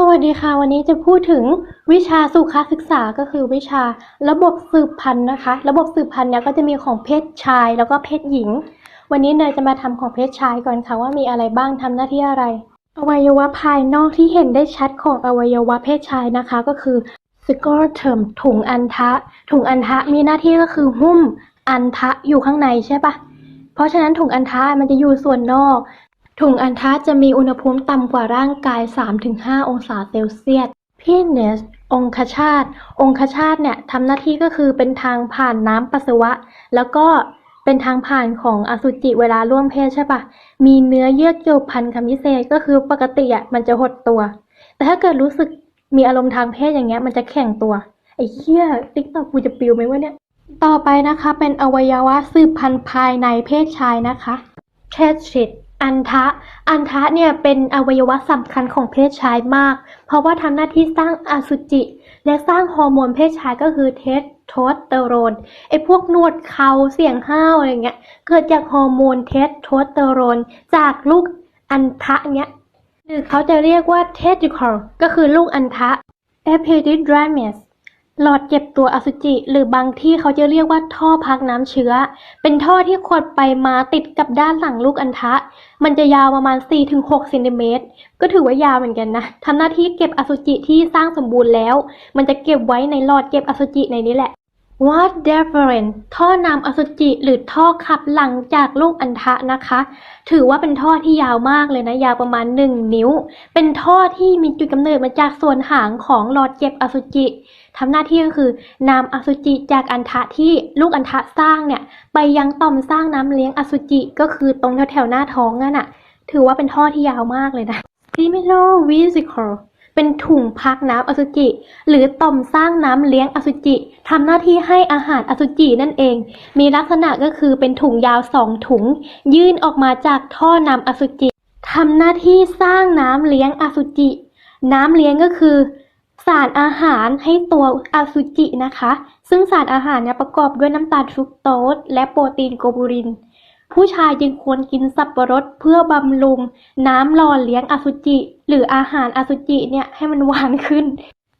สวัสดีค่ะ วันนี้จะพูดถึงวิชาสุขศึกษาก็คือวิชาระบบสืบพันธุ์นะคะ ระบบสืบพันธุ์เนี่ยก็จะมีของเพศชายแล้วก็เพศหญิง วันนี้เนยจะมาทำของเพศชายก่อนค่ะว่ามีอะไรบ้างทำหน้าที่อะไร อวัยวะภายนอกที่เห็นได้ชัดของอวัยวะเพศชายนะคะ ก็คือ scrotum ถุงอันทะ ถุงอันทะมีหน้าที่ก็คือหุ้มอันทะอยู่ข้างในใช่ปะเพราะฉะนั้นถุงอันทะมันจะอยู่ส่วนนอก ถุงอันทะจะมีอุณหภูมิต่ำกว่าร่างกาย 3-5 องศาเซลเซียส penis องคชาต องคชาตเนี่ยทำหน้าที่ก็คือเป็นทางผ่านน้ำปัสสาวะ แล้วก็เป็นทางผ่านของอสุจิเวลาร่วมเพศใช่ปะมีเนื้อเยื่อเกี่ยวพันคำพิเศษก็คือปกติอะมันจะหดตัว แต่ถ้าเกิดรู้สึกมีอารมณ์ทางเพศอย่างเงี้ยมันจะแข็งตัว ไอ้เหี้ยติ๊กตอกกูจะปิวไหมวะเนี่ย ต่อไปนะคะเป็นอวัยวะสืบพันธุ์ภายในเพศชายนะคะเทสชิด อันทะ อันทะเนี่ยเป็นอวัยวะสำคัญของเพศชายมาก เพราะว่าทำหน้าที่สร้างอสุจิ และสร้างฮอร์โมนเพศชายก็คือเทสโทสเตอโรนไอพวกนวดเขาเสียงห้าวอะไรเงี้ย เกิดจากฮอร์โมนเทสโทสเตอโรนจากลูกอันทะเนี้ยหรือเขาจะเรียกว่า testicle ก็คือลูกอันทะ epididymis หลอดเก็บตัวอสุจิ หรือบางที่เขาจะเรียกว่าท่อพักน้ำเชื้อ เป็นท่อที่ขดไปมาติดกับด้านหลังลูกอัณฑะ มันจะยาวประมาณ 4-6เซนติเมตร ก็ถือว่ายาวเหมือนกันนะทำหน้าที่เก็บอสุจิที่สร้างสมบูรณ์แล้ว มันจะเก็บไว้ในหลอดเก็บอสุจิในนี้แหละ What deferent ท่อนำอสุจิหรือท่อขับหลังจากลูกอัณฑะนะคะ ถือว่าเป็นท่อที่ยาวมากเลยนะ ยาวประมาณ 1 นิ้ว เป็นท่อที่มีจุดกำเนิดมาจากส่วนหางของหลอดเก็บอสุจิทำหน้าที่ก็คือนำอสุจิจากอันทะที่ลูกอันทะสร้างเนี่ย ไปยังต่อมสร้างน้ำเลี้ยงอสุจิก็คือตรงแถวๆหน้าท้องนั่นน่ะถือว่าเป็นท่อที่ยาวมากเลยนะ Seminal vesicle เป็นถุงพักน้ำอสุจิ หรือต่อมสร้างน้ำเลี้ยงอสุจิทำหน้าที่ให้อาหารอสุจินั่นเอง มีลักษณะก็คือเป็นถุงยาวสองถุง ยื่นออกมาจากท่อนำอสุจิทำหน้าที่สร้างน้ำเลี้ยงอสุจิ น้ำเลี้ยงก็คือ สารอาหารให้ตัวอสุจินะคะ ซึ่งสารอาหารเนี่ยประกอบด้วยน้ำตาลฟรุกโตสและโปรตีนโกบูริน ผู้ชายจึงควรกินสับปะรดเพื่อบำรุง น้ำหล่อเลี้ยงอสุจิ หรืออาหารอสุจิเนี่ยให้มันหวานขึ้น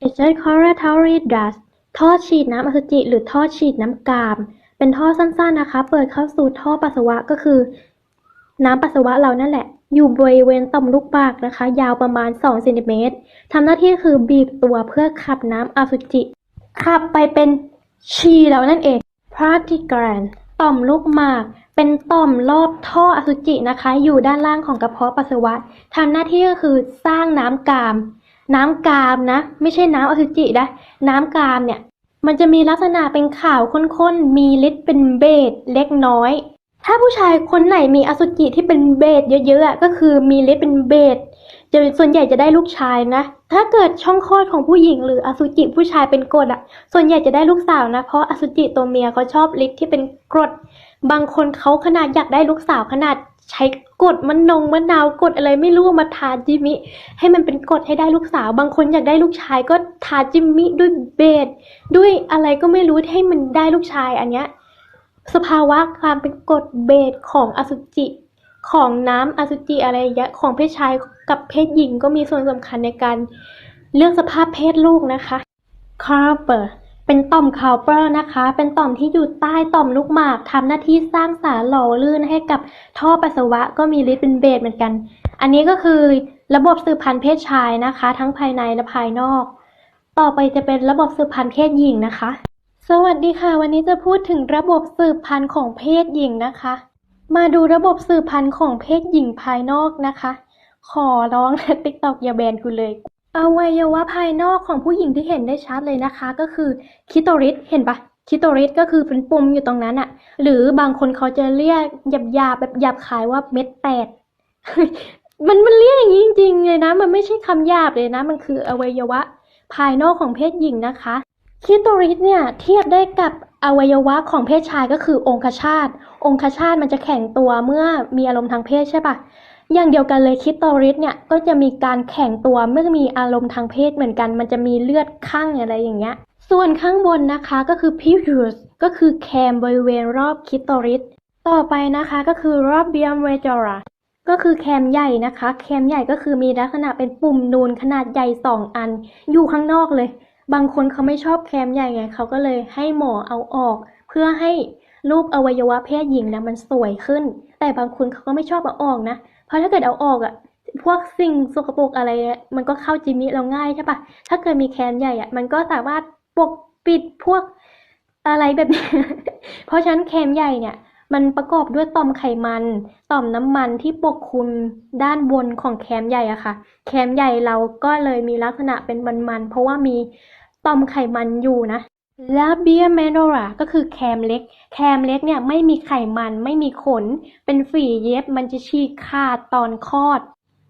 ejaculatory duct ท่อฉีดน้ำอสุจิหรือท่อฉีดน้ำกาม เป็นท่อสั้นๆนะคะ เปิดเข้าสู่ท่อปัสสาวะก็คือ น้ำปัสสาวะเรานั่นแหละ อยู่บริเวณต่อมลูกปากนะคะ ยาวประมาณ2เซนติเมตรทำหน้าที่คือบีบตัวเพื่อขับน้ำอสุจิ ขับไปเป็นชีแล้วนั่นเอง p a r t i g r a n ต่อมลูกหมาก เป็นต่อมรอบท่ออสุจินะคะ อยู่ด้านล่างของกระเพาะปัสสาวะทำหน้าที่ก็คือสร้างน้ำกาม น้ำกามนะ ไม่ใช่น้ำอสุจินะน้ำกามเนี่ย มันจะมีลักษณะเป็นขาวข้นๆ มีฤทธิ์เป็นเบสเล็กน้อย ถ้าผู้ชายคนไหนมีอสุจิที่เป็นเบสเยอะๆก็คือมีฤทธิ์เป็นเบสจะส่วนใหญ่จะได้ลูกชายนะ ถ้าเกิดช่องคลอดของผู้หญิงหรืออสุจิผู้ชายเป็นกรดอะส่วนใหญ่จะได้ลูกสาวนะ เพราะอสุจิตัวเมียเขาชอบฤทธิ์ที่เป็นกรด บางคนเขาขนาดอยากได้ลูกสาวขนาดใช้กรดมะนงมะนาวกดอะไรไม่รู้มาทาจิมิให้มันเป็นกรดให้ได้ลูกสาว บางคนอยากได้ลูกชายก็ทาจิมิด้วยเบสด้วยอะไรก็ไม่รู้ให้มันได้ลูกชายอันเนี้ย สภาวะความเป็นกรดเบสของอสุจิ ของน้ำอสุจิอะไรอย่างเงี้ยของเพศชายกับเพศหญิงก็มีส่วนสำคัญในการเลือกสภาพเพศลูกนะคะ c a r p e r เป็นต่อมคา r เปอร์นะคะ เป็นต่อมที่อยู่ใต้ต่อมลูกหมากทำหน้าที่สร้างสารหล่อลื่นให้กับท่อปัสสาวะก็มีฤทธิ์เป็นเบสเหมือนกัน อันนี้ก็คือระบบสืบพันธุ์เพศชายนะคะ ทั้งภายในและภายนอก ต่อไปจะเป็นระบบสืบพันธุ์เพศหญิงนะคะ สวัสดีค่ะ วันนี้จะพูดถึงระบบสืบพันธุ์ของเพศหญิงนะคะ มาดูระบบสืบพันธุ์ของเพศหญิงภายนอกนะคะ ขอร้องนะติ๊กตอกอย่าแบนกูเลยอวัยวะภายนอกของผู้หญิงที่เห็นได้ชัดเลยนะคะ ก็คือคิโตริสเห็นปะคิโตริสก็คือเป็นปุ่มอยู่ตรงนั้นอะหรือบางคนเขาจะเรียกหยาบๆแบบหยาบคายว่าเม็ดแตดมันมันเรียกอย่างนี้จริงๆเลยนะ มันไม่ใช่คำหยาบเลยนะ มันคืออวัยวะภายนอกของเพศหญิงนะคะ คิโตริสเนี่ยเทียบได้กับอวัยวะของเพศชายก็คือองคชาต องคชาตมันจะแข็งตัวเมื่อมีอารมณ์ทางเพศใช่ปะอย่างเดียวกันเลยคิโตริสเนี่ยก็จะมีการแข็งตัวเมื่อมีอารมณ์ทางเพศเหมือนกัน มันจะมีเลือดข้างอะไรอย่างเงี้ย ส่วนข้างบนนะคะก็คือพิวสก็คือแคมบริเวณรอบคิโตริสต่อไปนะคะก็คือรอบเบียมเวจอราก็คือแคมใหญ่นะคะ แคมใหญ่ก็คือมีลักษณะเป็นปุ่มนูนขนาดใหญ่สองอัน อยู่ข้างนอกเลย บางคนเขาไม่ชอบแคมใหญ่ไงเขาก็เลยให้หมอเอาออก เพื่อให้รูปอวัยวะเพศหญิงนะมันสวยขึ้น แต่บางคนเขาก็ไม่ชอบเอาออกนะ เพราะถ้าเกิดเอาออกอะพวกสิ่งสกปรกอะไรเนี่ยมันก็เข้าจิมิเราง่ายใช่ปะถ้าเกิดมีแคมใหญ่อะมันก็สามารถปกปิดพวกอะไรแบบนี้ เพราะฉะนั้นแคมใหญ่เนี่ย มันประกอบด้วยต่อมไขมัน ต่อมน้ำมันที่ปกคลุมด้านบนของแคมใหญ่อะค่ะ แคมใหญ่เราก็เลยมีลักษณะเป็นมันๆ เพราะว่ามีต่อมไขมันอยู่นะ แล้วเบียเมโนราก็คือแคมเล็ก แคมเล็กเนี่ยไม่มีไขมัน ไม่มีขน เป็นฝีเย็บ มันจะฉีกขาดตอนคลอด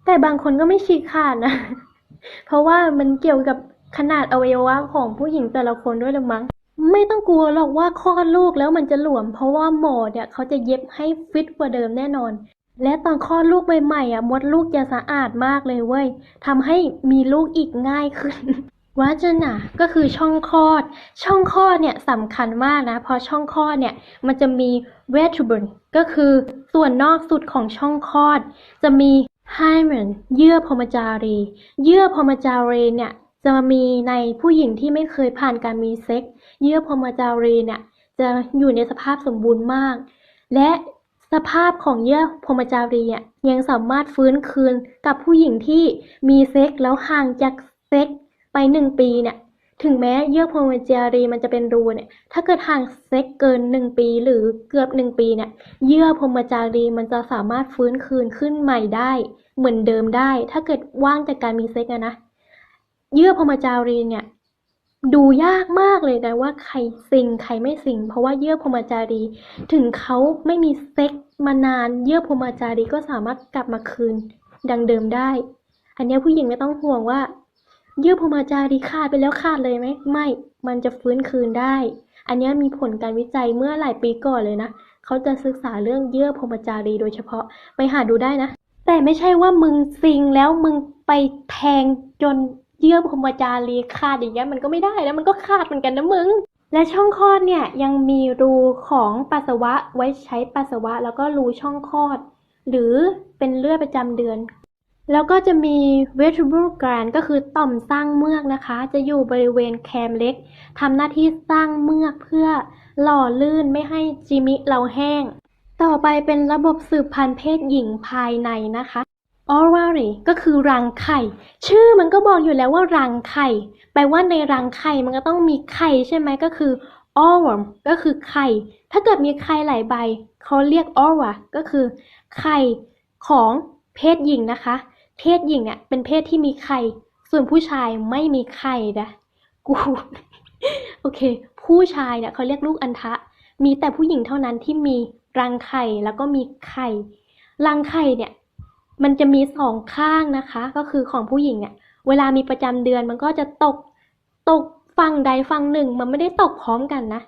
แต่บางคนก็ไม่ฉีกขาดนะ เพราะว่ามันเกี่ยวกับขนาดอวัยวะของผู้หญิงแต่ละคนด้วยละมั้ง ไม่ต้องกลัวหรอกว่าคลอดลูกแล้วมันจะหลวม เพราะว่าหมอเนี่ยเขาจะเย็บให้ฟิตกว่าเดิมแน่นอน และตอนคลอดลูกใหม่ๆอะมดลูกจะสะอาดมากเลยเว้ยทำให้มีลูกอีกง่ายขึ้นวาจนาก็คือช่องคลอด ช่องคลอดเนี่ยสำคัญมากนะเพราะช่องคลอดเนี่ยมันจะมี vertebral ก็คือส่วนนอกสุดของช่องคลอด จะมี hymen เยื่อพรมจารี เยื่อพรมจารีเนี่ย จะมีในผู้หญิงที่ไม่เคยผ่านการมีเซ็กซ์เยื่อพรหมจารีเนี่ยจะอยู่ในสภาพสมบูรณ์มาก และสภาพของเยื่อพรหมจารีอะยังสามารถฟื้นคืนกับผู้หญิงที่มีเซ็กซ์แล้วห่างจากเซ็กซ์ไปหนึ่งปีเนี่ยถึงแม้เยื่อพรหมจารีมันจะเป็นรูเนี่ยถ้าเกิดห่างเซ็กเกินหนึ่งปีหรือเกือบหนึ่งปีเนี่ยเยื่อพรหมจารีมันจะสามารถฟื้นคืนขึ้นใหม่ได้ เหมือนเดิมได้ ถ้าเกิดว่างจากการมีเซ็กอะนะ เยื่อพรหมจารีเนี่ย ดูยากมากเลยนะว่าใครสิงใครไม่สิง เพราะว่าเยื่อพรหมจารี ถึงเขาไม่มีเซ็กมานาน เยื่อพรหมจารีก็สามารถกลับมาคืน ดังเดิมได้ อันนี้ผู้หญิงไม่ต้องห่วงว่า เยื่อพรหมจารีขาดไปแล้วขาดเลยไหมไม่ มันจะฟื้นคืนได้ อันนี้มีผลการวิจัยเมื่อหลายปีก่อนเลยนะเขาจะศึกษาเรื่องเยื่อพรหมจารีโดยเฉพาะไปหาดูได้นะ แต่ไม่ใช่ว่ามึงซิงแล้วมึงไปแทงจน เยื่อพรมจารีขาดอย่างเงี้ยมันก็ไม่ได้นะมันก็ขาดเหมือนกันนะมึง และช่องคลอดเนี่ยยังมีรูของปัสสาวะไว้ใช้ปัสสาวะ แล้วก็รูช่องคลอด หรือเป็นเลือดประจำเดือน แล้วก็จะมี vertebral gland ก็คือต่อมสร้างเมือกนะคะ จะอยู่บริเวณแคมเล็กทำหน้าที่สร้างเมือกเพื่อหล่อลื่นไม่ให้จิมิเราแห้ง ต่อไปเป็นระบบสืบพันธุ์เพศหญิงภายในนะคะ ovary ก็คือรังไข่ ชื่อมันก็บอกอยู่แล้วว่ารังไข่ แปลว่าในรังไข่มันก็ต้องมีไข่ใช่ไหมก็คือ ovum ก็คือไข่ ถ้าเกิดมีไข่หลายใบเขาเรียก ova ก็คือไข่ของเพศหญิงนะคะ เพศหญิงเนี่ยเป็นเพศที่มีไข่ ส่วนผู้ชายไม่มีไข่นะกูโอเค ผู้ชายเนี่ยเขาเรียกลูกอัณฑะ มีแต่ผู้หญิงเท่านั้นที่มีรังไข่แล้วก็มีไข่ รังไข่เนี่ย มันจะมีสองข้างนะคะ ก็คือของผู้หญิงเนี่ย เวลามีประจำเดือนมันก็จะตกตกฝั่งใดฝั่งหนึ่ง มันไม่ได้ตกพร้อมกันนะ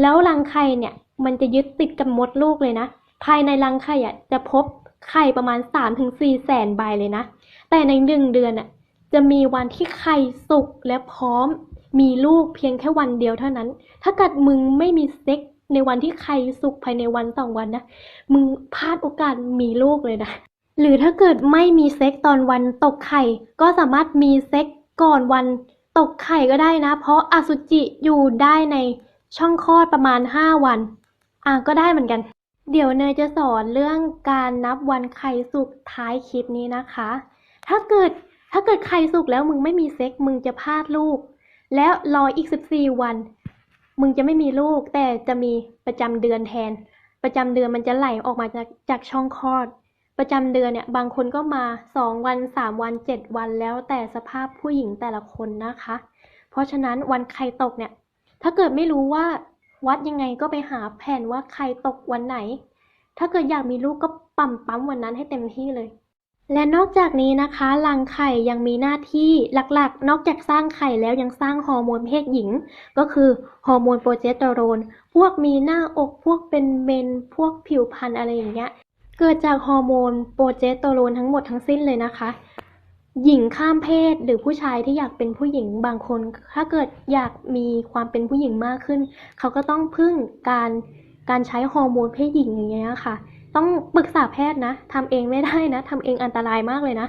แล้วรังไข่เนี่ย มันจะยึดติดกับมดลูกเลยนะ ภายในรังไข่อะจะพบไข่ประมาณสามถึงสี่แสนใบเลยนะ แต่ในหนึ่งเดือนอะจะมีวันที่ไข่สุกและพร้อม มีลูกเพียงแค่วันเดียวเท่านั้น ถ้าเกิดมึงไม่มีเซ็กในวันที่ไข่สุกภายในวันสองวันนะ มึงพลาดโอกาสมีลูกเลยนะ หรือถ้าเกิดไม่มีเซ็กตอนวันตกไข่ ก็สามารถมีเซ็กก่อนวันตกไข่ก็ได้นะ เพราะอสุจิอยู่ได้ในช่องคลอดประมาณ 5 วัน อะก็ได้เหมือนกัน เดี๋ยวเนยจะสอนเรื่องการนับวันไข่สุกท้ายคลิปนี้นะคะ ถ้าเกิดถ้าเกิดไข่สุกแล้วมึงไม่มีเซ็กมึงจะพลาดลูก แล้วรออีก 14 วัน มึงจะไม่มีลูกแต่จะมีประจำเดือนแทน ประจำเดือนมันจะไหลออกมาจากจากช่องคลอด ประจำเดือนเนี่ยบางคนก็มาสองวันสามวันเจ็ดวันแล้วแต่สภาพผู้หญิงแต่ละคนนะคะ เพราะฉะนั้นวันไข่ตกเนี่ย ถ้าเกิดไม่รู้ว่าวัดยังไงก็ไปหาแผนว่าไข่ตกวันไหน ถ้าเกิดอยากมีลูกก็ปั๊มปั๊มวันนั้นให้เต็มที่เลย และนอกจากนี้นะคะรังไข่ยังมีหน้าที่หลักๆ นอกจากสร้างไข่แล้วยังสร้างฮอร์โมนเพศหญิง ก็คือฮอร์โมนโปรเจสเตอโรน พวกมีหน้าอกพวกเป็นเมนพวกผิวพรรณอะไรอย่างเงี้ย เกิดจากฮอร์โมนโปรเจสเตอโรนทั้งหมดทั้งสิ้นเลยนะคะ หญิงข้ามเพศหรือผู้ชายที่อยากเป็นผู้หญิงบางคน ถ้าเกิดอยากมีความเป็นผู้หญิงมากขึ้น เขาก็ต้องพึ่งการการใช้ฮอร์โมนเพศหญิงอย่างเงี้ยค่ะ ต้องปรึกษาแพทย์นะทำเองไม่ได้นะทำเองอันตรายมากเลยนะ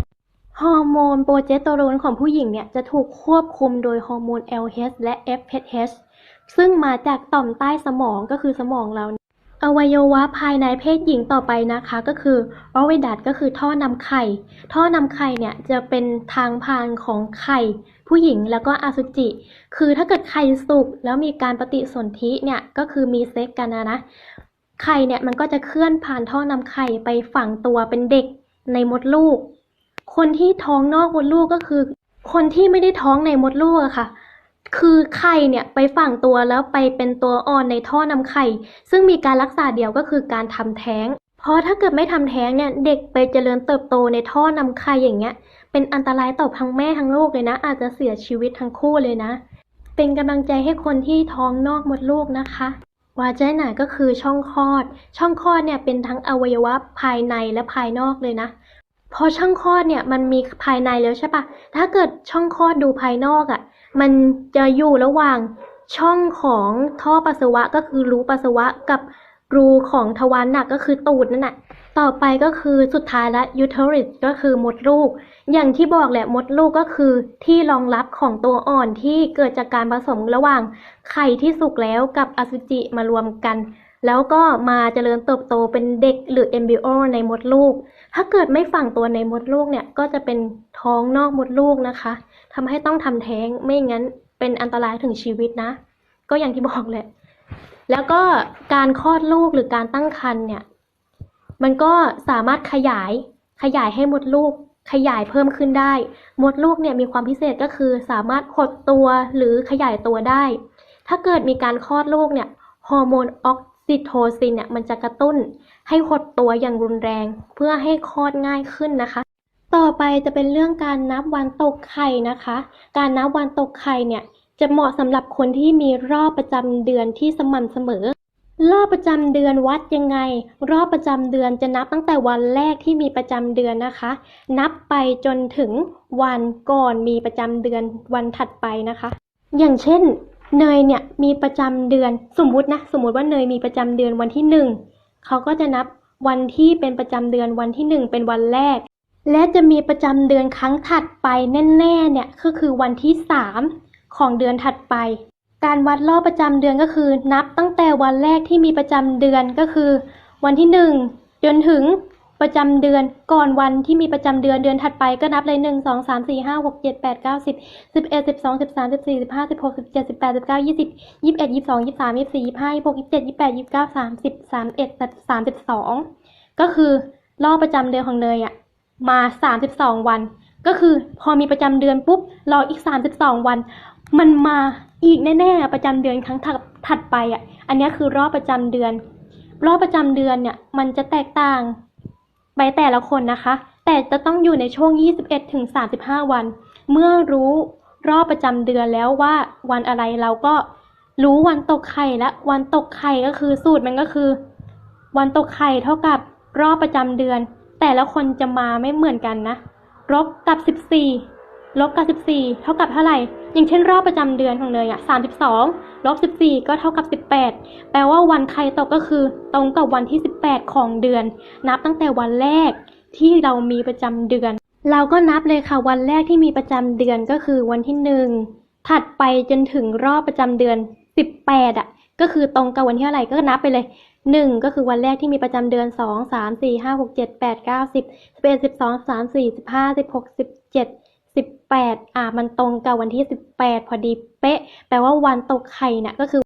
ฮอร์โมนโปรเจสเตอโรนของผู้หญิงเนี่ยจะถูกควบคุมโดยฮอร์โมน LH และ FSH ซึ่งมาจากต่อมใต้สมองก็คือสมองเรา อวัยวะภายในเพศหญิงต่อไปนะคะก็คืออวัยดัตก็คือท่อนำไข่ ท่อนำไข่เนี่ยจะเป็นทางผ่านของไข่ผู้หญิงแล้วก็อสุจิ คือถ้าเกิดไข่สุกแล้วมีการปฏิสนธิเนี่ยก็คือมีเซ็กกันนะนะ ไข่เนี่ยมันก็จะเคลื่อนผ่านท่อนำไข่ไปฝังตัวเป็นเด็กในมดลูก คนที่ท้องนอกมดลูกก็คือ คนที่ไม่ได้ท้องในมดลูกอะค่ะ คือไข่เนี่ยไปฝังตัวแล้วไปเป็นตัวอ่อนในท่อนำไข่ ซึ่งมีการรักษาเดียวก็คือการทำแท้ง เพราะถ้าเกิดไม่ทำแท้งเนี่ยเด็กไปเจริญเติบโตในท่อนำไข่อย่างเงี้ย เป็นอันตรายต่อทั้งแม่ทั้งลูกเลยนะ อาจจะเสียชีวิตทั้งคู่เลยนะ เป็นกำลังใจให้คนที่ท้องนอกมดลูกนะคะวาจาน่าก็คือช่องคลอด ช่องคลอดเนี่ยเป็นทั้งอวัยวะภายในและภายนอกเลยนะ พอช่องคลอดเนี่ยมันมีภายในแล้วใช่ปะถ้าเกิดช่องคลอดดูภายนอกอะ่ะ มันจะอยู่ระหว่างช่องของท่อปัสสาวะก็คือรูปัสสาวะกับรูของทวารหนักก็คือตูดนั่นแหะต่อไปก็คือสุดท้ายละยูเทอริสก็คือมดลูก อย่างที่บอกแหละมดลูกก็คือที่รองรับของตัวอ่อนที่เกิดจากการผสมระหว่างไข่ที่สุกแล้วกับอสุจิมารวมกัน แล้วก็มาเจริญเติบโตเป็นเด็กหรือเอมบริโอในมดลูก ถ้าเกิดไม่ฝังตัวในมดลูกเนี่ยก็จะเป็นท้องนอกมดลูกนะคะทำให้ต้องทำแท้งไม่งั้นเป็นอันตรายถึงชีวิตนะ ก็อย่างที่บอกแหละ แล้วก็การคลอดลูกหรือการตั้งครรภ์เนี่ย มันก็สามารถขยายขยายให้มดลูกขยายเพิ่มขึ้นได้ มดลูกเนี่ยมีความพิเศษก็คือสามารถหดตัวหรือขยายตัวได้ ถ้าเกิดมีการคลอดลูกเนี่ย ฮอร์โมนออก ซิโทซินเนี่ยมันจะกระตุ้นให้หดตัวอย่างรุนแรง เพื่อให้คลอดง่ายขึ้นนะคะ ต่อไปจะเป็นเรื่องการนับวันตกไข่นะคะ การนับวันตกไข่เนี่ยจะเหมาะสำหรับคนที่มีรอบประจำเดือนที่สม่ำเสมอ รอบประจำเดือนวัดยังไง รอบประจำเดือนจะนับตั้งแต่วันแรกที่มีประจำเดือนนะคะ นับไปจนถึงวันก่อนมีประจำเดือนวันถัดไปนะคะ อย่างเช่น เนยเนี่ยมีประจำเดือนสมมุตินะสมมุติว่าเนยมีประจำเดือนวันที่หนึ่งเขาก็จะนับวันที่เป็นประจำเดือนวันที่หนึ่งเป็นวันแรก และจะมีประจำเดือนครั้งถัดไปแน่ๆเนี่ยก็คือวันที่สามของเดือนถัดไป การวัดรอบประจำเดือนก็คือ นับตั้งแต่วันแรกที่มีประจำเดือนก็คือ วันที่หนึ่งจนถึง ประจำเดือนก่อนวันที่มีประจำเดือนเดือนถัดไปก็นับเลยหนึ่งสองสามสี่ห้าหกเจ็ดแปดเก้าสิบสิบเอ็ดสิบสองสิบสามสิบสี่สิบห้าสิบหกสิบเจ็ดสิบแปดสิบเก้ายี่สิบยี่สิบเอ็ดยี่สิบสองยี่สิบสามยี่สิบสี่ยี่สิบห้ายี่สิบหกยี่สิบเจ็ดยี่สิบแปดยี่สิบเก้าสามสิบสามเอ็ดสามสิบสองก็คือรอบประจำเดือนของเนยอะมาสามสิบสองวัน ก็คือพอมีประจำเดือนปุ๊บรออีกสามสิบสองวัน มันมาอีกแน่ๆประจำเดือนครั้งถัดไปอะ อันนี้คือรอบประจำเดือน รอบประจำเดือนเนี่ยมันจะแตกต่าง ไปแต่ละคนนะคะ แต่จะต้องอยู่ในช่วง 21ถึง35 วัน เมื่อรู้รอบประจำเดือนแล้วว่าวันอะไรเราก็รู้วันตกไข่และวันตกไข่ก็คือสูตรมันก็คือ วันตกไข่เท่ากับรอบประจำเดือน แต่ละคนจะมาไม่เหมือนกันนะลบกับ 14ลบกับ 14 เท่ากับเท่าไหร่ อย่างเช่นรอบประจำเดือนของเนยอะ32ลบ14ก็เท่ากับ18แปดแปลว่าวันไข่ตกก็คือตรงกับวันที่18ของเดือน นับตั้งแต่วันแรกที่เรามีประจำเดือน เราก็นับเลยค่ะวันแรกที่มีประจำเดือนก็คือวันที่หนึ่งถัดไปจนถึงรอบประจำเดือน18อะก็คือตรงกับวันที่เท่าไหร่ก็นับไปเลยหนึ่งก็คือวันแรกที่มีประจำเดือนสองสามสี่ห้าหกเจ็ดแปดเก้าสิบสิบเอ็ดสิบสองสามสี่สิบห้าสิบหกสิบเจ็ด สิบแปด อะมันตรงกับวันที่สิบแปดพอดีเป๊ะ แปลว่าวันตกไข่เนี่ยก็คือ